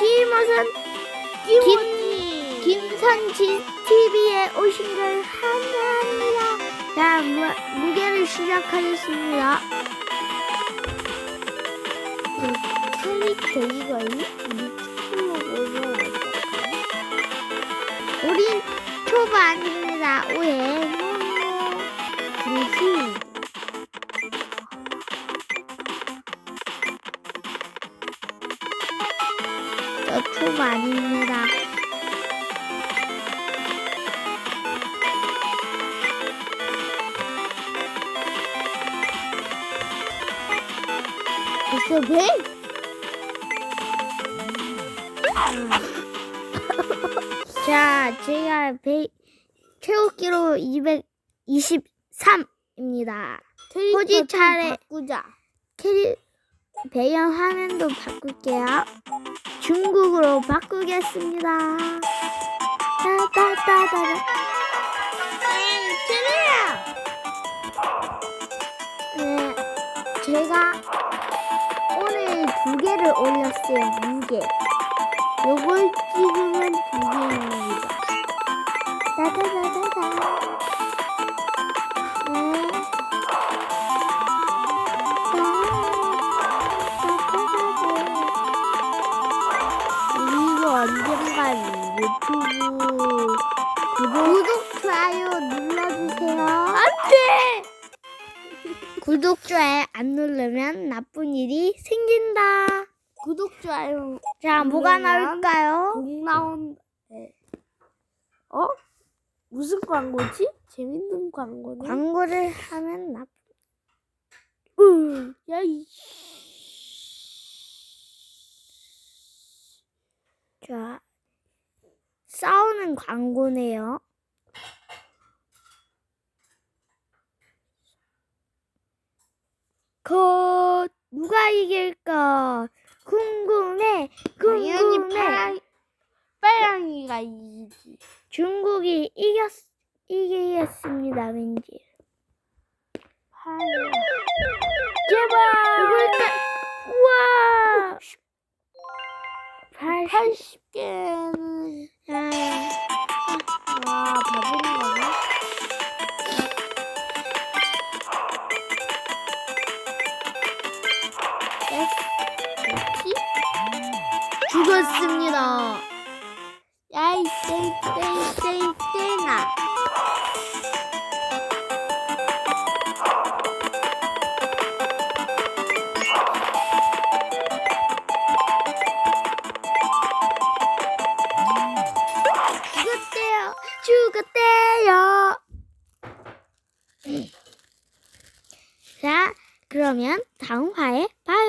김어선 김 김선지 TV에 오신 걸 환영합니다. 자, 무, 무게를 시작하겠습니다. 클릭 되기가 유튜브로? 우린 초보 아닙니다. 오해. 노노. 저 초보 아닙니다. 벌써 배? 자, 제가 배, 최고 기록 223입니다. 호지 차례. 바꾸자 캐리 배경 화면도 바꿀게요. 중국으로 바꾸겠습니다. 따따따따. 제리야 네, 제가 오늘 두 개를 올렸어요. 무게. 요걸 찍으면 두 개 언젠간 유튜브 구독, 좋아요 눌러주세요. 안돼 구독, 좋아요 안 누르면 나쁜 일이 생긴다. 구독 좋아요 자, 뭐가 나올까요? 공 나온 네. 어 무슨 광고지 재밌는 광고네 광고를 하면 나 으, 야 이 자, 싸우는 광고네요. 그 누가 이길까? 궁금해 당연히 궁금해. 파랑 빨랑이가 이기지. 중국이 이겼 이기겠습니다 왠지. 파랑 제발 80 80개는 야, 와 봐주는 거네. 그렇지? 죽었습니다. 죽었대요. 죽었대요. 자, 그러면 다음 화에 봐요.